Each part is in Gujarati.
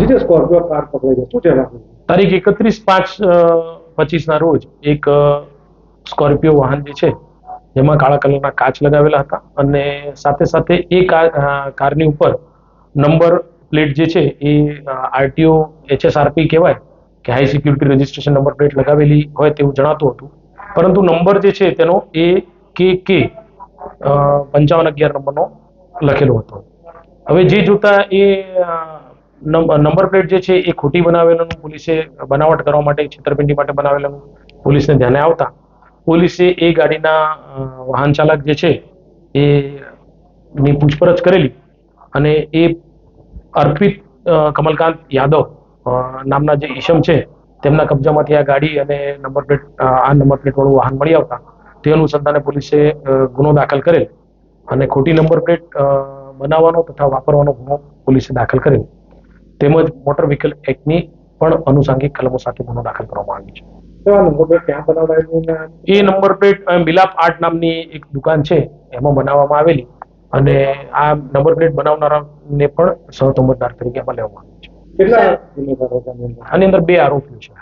જીજે સ્કોર્પિયો કાર પકડાઈ ગઈ શું જવાબ તારીખ એકત્રીસ પાંચ પચીસના રોજ એક સ્કોર્પિયો વાહન જે છે, જેમાં કાળા કલરના કાચ લગાવેલા હતા અને સાથે સાથે એ કાર કારની ઉપર નંબર પ્લેટ જે છે એ આરટીઓ, એચએસઆરપી કહેવાય કે high security registration number plate લગાવેલી હોય તેવું જણાતું હતું. પરંતુ નંબર જે છે તેનો એ કે કે પંચાવન અગિયાર નંબરનો લખેલો હતો. હવે જે જોતા એ નંબર પ્લેટ જે છે એ ખોટી બનાવેલાનું પોલીસે બનાવટ કરવા માટે, છેતરપિંડી માટે બનાવેલાનું પોલીસને ધ્યાને આવતા, પોલીસે એ ગાડીના વાહન ચાલક જે છે એ, ની પૂછપરછ કરેલી અને એ અર્પિત કમલકાંત યાદવ નામના જે ઈશમ છે, તેમના કબજામાંથી આ ગાડી અને નંબર પ્લેટ આ નંબર પ્લેટ વાળું વાહન મળી આવતા. તે અનુસંધાને પોલીસે ગુનો દાખલ કરેલ અને ખોટી નંબર પ્લેટ બનાવવાનો તથા વાપરવાનો ગુનો પોલીસે દાખલ કરેલ. તેમજ મોટર વ્હીકલ એક્ટની પણ અનુસાંગિક કલમો સાથે ગુનો દાખલ કરવામાં આવ્યો છે. તો આ નંબર પ્લેટ ક્યાં બનાવડાવી ને એ નંબર પ્લેટ મિલાપ આર્ટ નામની એક દુકાન છે એમાં બનાવવામાં આવેલી અને આ નંબર પ્લેટ બનાવનારાને પણ સહતોમતદાર તરીકે એમાં લેવામાં આવ્યું છે. આની અંદર? બે આરોપીઓ છે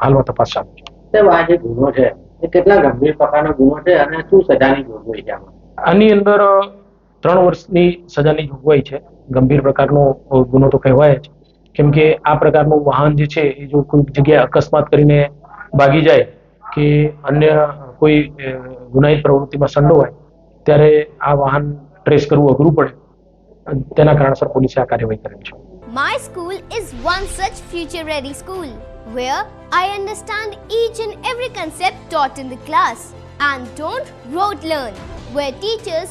હાલમાં તપાસ ચાલુ છે. આ જે ગુનો છે એ કેટલા ગંભીર પ્રકારનો ગુનો છે અને શું સજાની જોગવાઈ છે આમાં? આની અંદર ત્રણ વર્ષની સજાની જોગવાઈ છે. ગંભીર પ્રકારનો ગુનો તો કહેવાય જ. કેમ કે આ પ્રકારનું વાહન જે છે એ જો કોઈ જગ્યાએ અકસ્માત કરીને ભાગી જાય કે અન્ય કોઈ ગુનાહિત પ્રવૃત્તિમાં સંડોવાય ત્યારે આ વાહન ટ્રેસ કરવું અઘરું પડે. તેના કારણસર પોલીસે આ કાર્યવાહી કરેલ છે. My school is one such future ready school where I understand each and every concept taught in the class and don't rote learn, where teachers